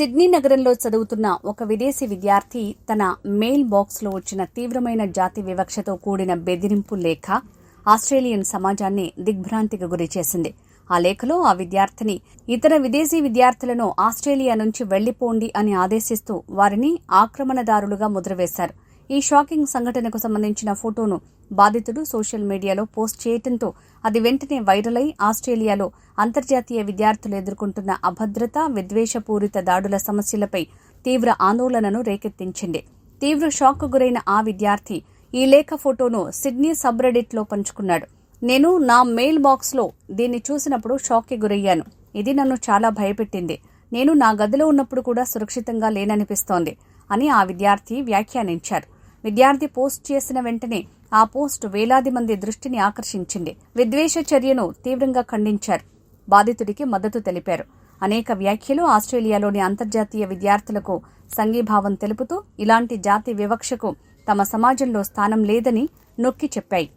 Sydney నగరంలో చదువుతున్న ఒక విదేశీ విద్యార్థి తన మెయిల్ బాక్స్లో వచ్చిన తీవ్రమైన జాతి వివక్షతో కూడిన బెదిరింపు లేఖ ఆస్ట్రేలియన్ సమాజాన్ని దిగ్భ్రాంతికి గురిచేసింది ఆ లేఖలో ఆ విద్యార్థిని ఇతర విదేశీ విద్యార్థులను ఆస్ట్రేలియా నుంచి వెళ్ళిపోండి అని ఆదేశిస్తూ వారిని ఆక్రమణదారులుగా ముద్రవేశారు. ఈ షాకింగ్ సంఘటనకు సంబంధించిన ఫోటోను బాధితుడు సోషల్ మీడియాలో పోస్ట్ చేయడంతో అది వెంటనే వైరల్ అయి ఆస్ట్రేలియాలో అంతర్జాతీయ విద్యార్థులు ఎదుర్కొంటున్న అభద్రత విద్వేషపూరిత దాడుల సమస్యలపై తీవ్ర ఆందోళనను రేకెత్తించింది. తీవ్ర షాక్ గురైన ఆ విద్యార్థి ఈ లేఖ ఫోటోను సిడ్నీ సబ్రెడిట్లో పంచుకున్నాడు. నేను నా మెయిల్ బాక్స్లో దీన్ని చూసినప్పుడు షాక్కి గురయ్యాను. ఇది నన్ను చాలా భయపెట్టింది. నేను నా గదిలో ఉన్నప్పుడు కూడా సురక్షితంగా లేననిపిస్తోంది అని ఆ విద్యార్థి వ్యాఖ్యానించారు. విద్యార్థి పోస్ట్ చేసిన వెంటనే ఆ పోస్ట్ వేలాది మంది దృష్టిని ఆకర్షించింది. విద్వేష చర్యను తీవ్రంగా ఖండించారు. బాధితుడికి మద్దతు తెలిపారు. అనేక వ్యాఖ్యలు ఆస్ట్రేలియాలోని అంతర్జాతీయ విద్యార్థులకు సంఘీభావం తెలుపుతూ ఇలాంటి జాతి వివక్షకు తమ సమాజంలో స్థానం లేదని నొక్కి చెప్పాయి.